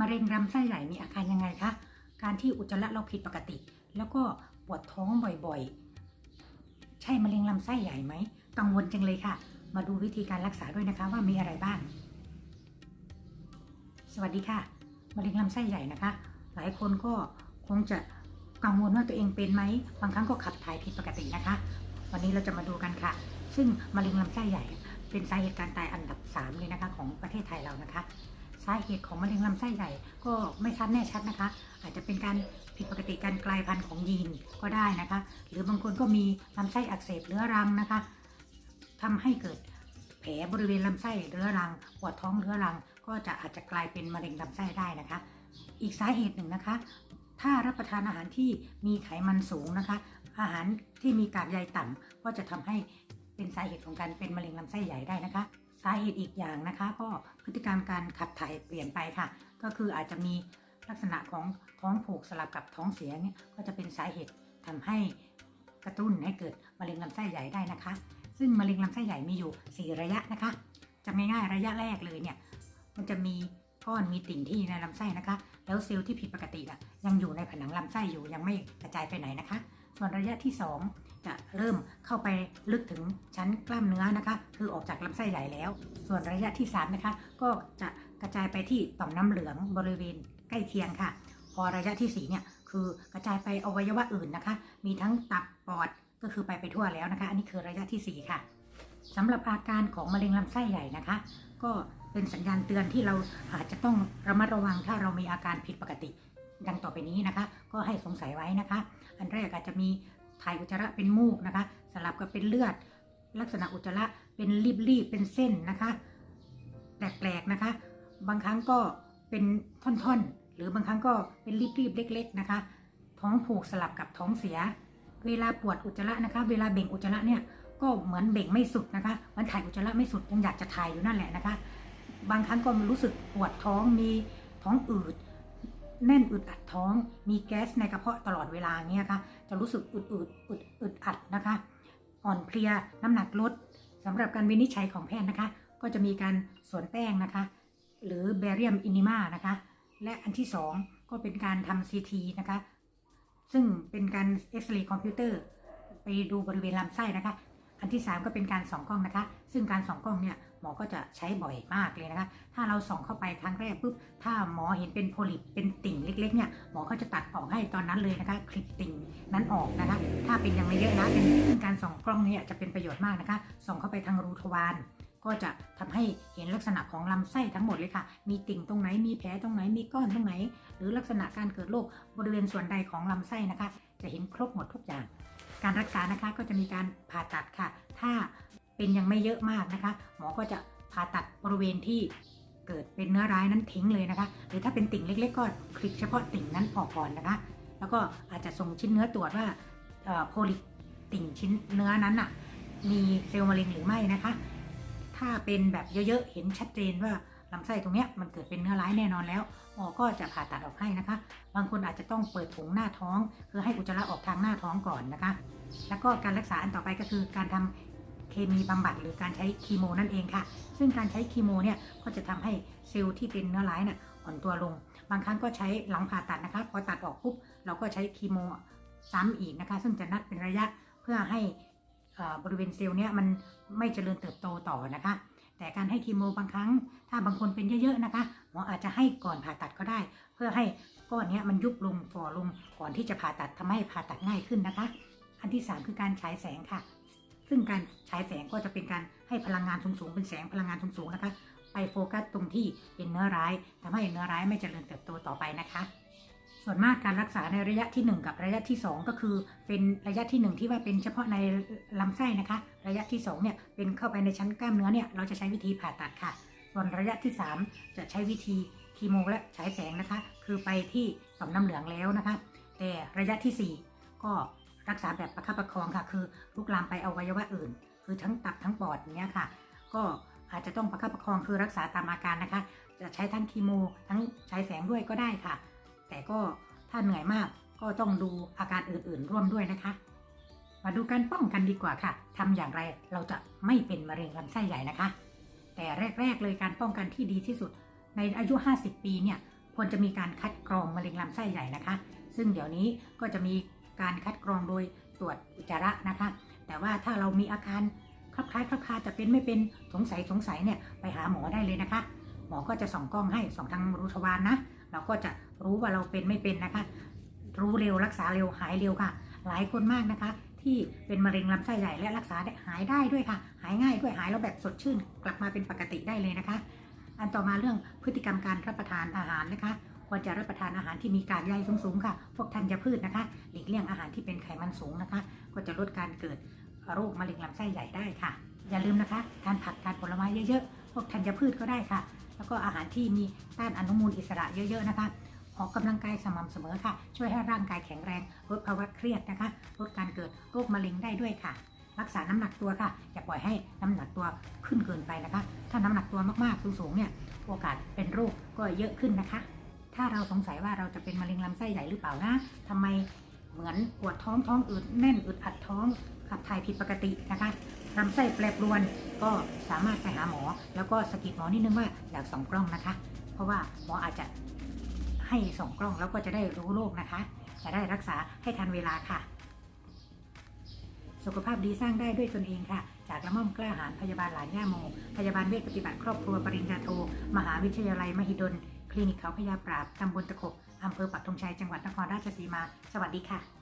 มะเร็งลำไส้ใหญ่มีอาการยังไงคะ การที่อุจจาระเราผิดปกติ แล้วก็ปวดท้องบ่อยๆ ใช่มะเร็งลำไส้ใหญ่ไหม กังวลจังเลยค่ะ มาดูวิธีการรักษาด้วยนะคะว่ามีอะไรบ้าง สวัสดีค่ะมะเร็งลำไส้ใหญ่นะคะ หลายคนก็คงจะกังวลว่าตัวเองเป็นไหม บางครั้งก็ขับถ่ายผิดปกตินะคะ วันนี้เราจะมาดูกันค่ะ ซึ่งมะเร็งลำไส้ใหญ่ เป็นสาเหตุการตายอันดับ 3 เลยนะคะ ของประเทศไทยเรานะคะาเหตุของมะเร็งลำไส้ใหญ่ ก็ไม่ชัดแน่ชัดนะคะ อาจจะเป็นการผิดปกติการกลายพันธุ์ของยีนก็ได้นะคะ หรือบางคนก็มีลำไส้อักเสบเรื้อรังนะคะทำให้เกิดแผลบริเวณลำไส้เรื้อรังปวดท้องเรื้อรัง ก็จะอาจจะกลายเป็นมะเร็งลำไส้ได้นะคะ อีกสาเหตุหนึ่งนะคะ ถ้ารับประทานอาหารที่มีไขมันสูงนะคะ อาหารที่มีกากใยต่ำก็จะทำให้เป็นสาเหตุของการเป็นมะเร็งลำไส้ใหญ่ได้นะคะ สาเหตุอีกอย่างนะคะ ก็ พฤติกรรมการขับถ่ายเปลี่ยนไปค่ะ ก็คืออาจจะมีลักษณะของท้องผูกสลับกับท้องเสียเนี่ยก็จะเป็นสาเหตุทำให้กระตุ้นให้เกิดมะเร็งลำไส้ใหญ่ได้นะคะ ซึ่งมะเร็งลำไส้ใหญ่มีอยู่ 4 ระยะนะคะจำง่ายๆระยะแรกเลยเนี่ยมันจะมีก้อนมีติ่งที่ในลำไส้นะคะ แล้วเซลล์ที่ผิดปกติอะยังอยู่ในผนังลำไส้อยู่ยังไม่กระจายไปไหนนะคะ ส่วนระยะที่ 2 จะเริ่มเข้าไปลึกถึงชั้นกล้ามเนื้อนะคะ คือออกจากลำไส้ใหญ่แล้ว ส่วนระยะที่ 3 นะคะ ก็จะกระจายไปที่ต่อมน้ำเหลืองบริเวณใกล้เคียงค่ะ พอระยะที่4เนี่ยคือกระจายไปอวัยวะอื่นนะคะ มีทั้งตับปอดก็คือไปไปทั่วแล้วนะคะ อันนี้คือระยะทีสี่4 ค่ะสำหรับอาการของมะเร็งลำไส้ใหญ่นะคะ ก็เป็นสัญญาณเตือนที่เราอาจจะต้องระมัดระวังถ้าเรามีอาการผิดปกติ ดังต่อไปนี้นะคะ ก็ให้สงสัยไว้นะคะ อันแรกอาจจะมีถ่ายอุจจาระเป็นมูกนะคะ สลับกับเป็นเลือด ลักษณะอุจจาระเป็นรีบๆเป็นเส้นนะคะ แปลกๆนะคะ บางครั้งก็เป็นท่อนๆ หรือบางครั้งก็เป็นรีบๆเล็ก ๆนะคะ ท้องผูกสลับกับท้องเสีย เวลาปวดอุจจาระนะคะ เวลาเบ่งอุจจาระเนี่ยก็เหมือนเบ่งไม่สุดนะคะ มันถ่ายอุจจาระไม่สุดยังอยากจะถ่ายอยู่นั่นแหละนะคะ บางครั้งก็รู้สึกปวดท้องมีท้องอืด แน่นอึดอัดท้อง มีแก๊สในกระเพาะตลอดเวลาเงี้ยค่ะ จะรู้สึกอึดอึดอึดอึดอัดนะคะ อ่อนเพลีย น้ำหนักลดสำหรับการวินิจฉัยของแพทย์นะคะ ก็จะมีการสวนแป้งนะคะ หรือเบเรียมอินิมานะคะ และอันที่สองก็เป็นการทำซีทีนะคะ ซึ่งเป็นการเอ็กซเรย์คอมพิวเตอร์ไปดูบริเวณลำไส้นะคะ อันที่ 3 ก็เป็นการส่องกล้องนะคะ ซึ่งการส่องกล้องเนี่ย หมอก็จะใช้บ่อยมากเลยนะคะ ถ้าเราส่องเข้าไปครั้งแรกปุ๊บ ถ้าหมอเห็นเป็นโพลิปเป็นติ่งเล็กๆเนี่ย หมอก็จะตัดออกให้ตอนนั้นเลยนะคะ คลิปติ่งนั้นออกนะคะ ถ้าเป็นยังไม่เยอะนะ เป็นการส่องกล้องเนี่ยจะเป็นประโยชน์มากนะคะ ส่องเข้าไปทางรูทวารก็จะทำให้เห็นลักษณะของลำไส้ทั้งหมดเลยค่ะ มีติ่งตรงไหน มีแผลตรงไหน มีก้อนตรงไหน หรือลักษณะการเกิดโรคบริเวณส่วนใดของลำไส้นะคะ จะเห็นครบหมดทุกอย่าง การรักษานะคะก็จะมีการผ่าตัดค่ะ ถ้า เป็นยังไม่เยอะมากนะคะ หมอก็จะผ่าตัดบริเวณที่เกิดเป็นเนื้อร้ายนั้นทิ้งเลยนะคะ หรือถ้าเป็นติ่งเล็ก ๆ ก็คลิกเฉพาะติ่งนั้นออกก่อนนะคะ แล้วก็อาจจะส่งชิ้นเนื้อตรวจว่าโพลิปติ่งชิ้นเนื้อนั้นน่ะมีเซลล์มะเร็งหรือไม่นะคะ ถ้าเป็นแบบเยอะๆ เห็นชัดเจนว่าลำไส้ตรงเนี้ยมันเกิดเป็นเนื้อร้ายแน่นอนแล้วหมอก็จะผ่าตัดออกให้นะคะ บางคนอาจจะต้องเปิดถุงหน้าท้อง คือให้อุจจาระออกทางหน้าท้องก่อนนะคะ แล้วก็การรักษาอันต่อไปก็คือการทำ เคมีบำบัดหรือการใช้คีโมนั่นเองค่ะ ซึ่งการใช้คีโมเนี่ยก็จะทำให้เซลล์ที่เป็นเนื้อร้ายน่ะอ่อนตัวลง บางครั้งก็ใช้หลังผ่าตัดนะคะ พอตัดออกปุ๊บเราก็ใช้คีโมซ้ำอีกนะคะ ซึ่งจะนัดเป็นระยะเพื่อให้บริเวณเซลล์เนี่ยมันไม่เจริญเติบโตต่อนะคะ แต่การให้คีโมบางครั้ง ถ้าบางคนเป็นเยอะๆนะคะหมออาจจะให้ก่อนผ่าตัดก็ได้ เพื่อให้ก้อนเนี้ยมันยุบลงฝ่อลงก่อนที่จะผ่าตัดทำให้ผ่าตัดง่ายขึ้นนะคะ อันที่ 3 คือการฉายแสงค่ะ ซึ่งการฉายแสงก็จะเป็นการให้พลังงานสูงๆเป็นแสงพลังงานสูงๆนะคะ ไปโฟกัสตรงที่เป็นเนื้อร้ายทำให้เนื้อร้ายไม่เจริญเติบโตต่อไปนะคะ ส่วนมากการรักษาในระยะที่ 1 กับระยะที่ 2 ก็คือเป็นระยะที่ 1 ที่ว่าเป็นเฉพาะในลำไส้นะคะ ระยะที่2เนี่ยเป็นเข้าไปในชั้นกล้ามเนื้อเนี่ยเราจะใช้วิธีผ่าตัดค่ะ ส่วนระยะที่ 3 จะใช้วิธีคีโมและฉายแสงนะคะ คือไปที่ต่อมน้ำเหลืองแล้วนะคะ แต่ระยะทีสี่4 ก็ รักษาแบบประคับประคองค่ะ คือลุกลามไปอวัยวะอื่น คือทั้งตับทั้งปอดเงี้ยค่ะ ก็อาจจะต้องประคับประคองคือรักษาตามอาการนะคะ จะใช้ทั้งคีโม ทั้งฉายแสงด้วยก็ได้ค่ะ แต่ก็ถ้าเหนื่อยมากก็ต้องดูอาการอื่นๆ ร่วมด้วยนะคะ มาดูการป้องกันดีกว่าค่ะทำอย่างไรเราจะไม่เป็นมะเร็งลำไส้ใหญ่นะคะ แต่แรกๆเลยการป้องกันที่ดีที่สุด ในอายุ 50 ปีเนี่ยควรจะมีการคัดกรองมะเร็งลำไส้ใหญ่นะคะ ซึ่งเดี๋ยวนี้ก็จะมี การคัดกรองโดยตรวจอุจจาระนะคะ แต่ว่าถ้าเรามีอาการคลับคล้ายคลับคาจะเป็นไม่เป็นสงสัยสงสัยเนี่ยไปหาหมอได้เลยนะคะ หมอก็จะส่องกล้องให้ส่องทางรูทวารนะเราก็จะรู้ว่าเราเป็นไม่เป็นนะคะ รู้เร็วรักษาเร็วหายเร็วค่ะ หลายคนมากนะคะ ที่เป็นมะเร็งลำไส้ใหญ่และรักษาได้หายได้ด้วยค่ะ หายง่ายด้วยหายแล้วแบบสดชื่น กลับมาเป็นปกติได้เลยนะคะ อันต่อมาเรื่องพฤติกรรมการรับประทานอาหารนะคะ ควรจะรับประทานอาหารที่มีกากใยสูงๆค่ะ พวกธัญพืชนะคะ หลีกเลี่ยงอาหารที่เป็นไขมันสูงนะคะ ก็จะลดการเกิดโรคมะเร็งลำไส้ใหญ่ได้ค่ะ อย่าลืมนะคะทานผักทานผลไม้เยอะๆ พวกธัญพืชก็ได้ค่ะ แล้วก็อาหารที่มีต้านอนุมูลอิสระเยอะๆนะคะ ออกกำลังกายสม่ำเสมอค่ะ ช่วยให้ร่างกายแข็งแรง ลดภาวะเครียดนะคะ ลดการเกิดโรคมะเร็งได้ด้วยค่ะ รักษาน้ำหนักตัวค่ะ อย่าปล่อยให้น้ำหนักตัวขึ้นเกินไปนะคะ ถ้าน้ำหนักตัวมากๆ สูงๆ เนี่ย โอกาสเป็นโรคก็เยอะขึ้นนะคะ ถ้าเราสงสัยว่าเราจะเป็นมะเร็งลำไส้ใหญ่หรือเปล่านะทำไมเหมือนปวดท้องท้องอืดแน่นอึดอัดท้องขับถ่ายผิดปกตินะคะลำไส้แปรปรวนก็สามารถไปหาหมอ แล้วก็สกิดหมอนิดนึงว่าอยากส่องกล้องนะคะ เพราะว่าหมออาจจะให้ส่องกล้องแล้วก็จะได้รู้โรคนะคะ จะได้รักษาให้ทันเวลาค่ะ สุขภาพดีสร้างได้ด้วยตนเองค่ะ จากละม่อมกล้าหาญพยาบาลหลานย่าโม พยาบาลเวชปฏิบัติครอบครัวปริญญาโท มหาวิทยาลัยมหิดล ลินิกเขาพยาปราบตำบลตะขบอำเภอปักธงชัย จังหวัดนครราชสีมา สวัสดีค่ะ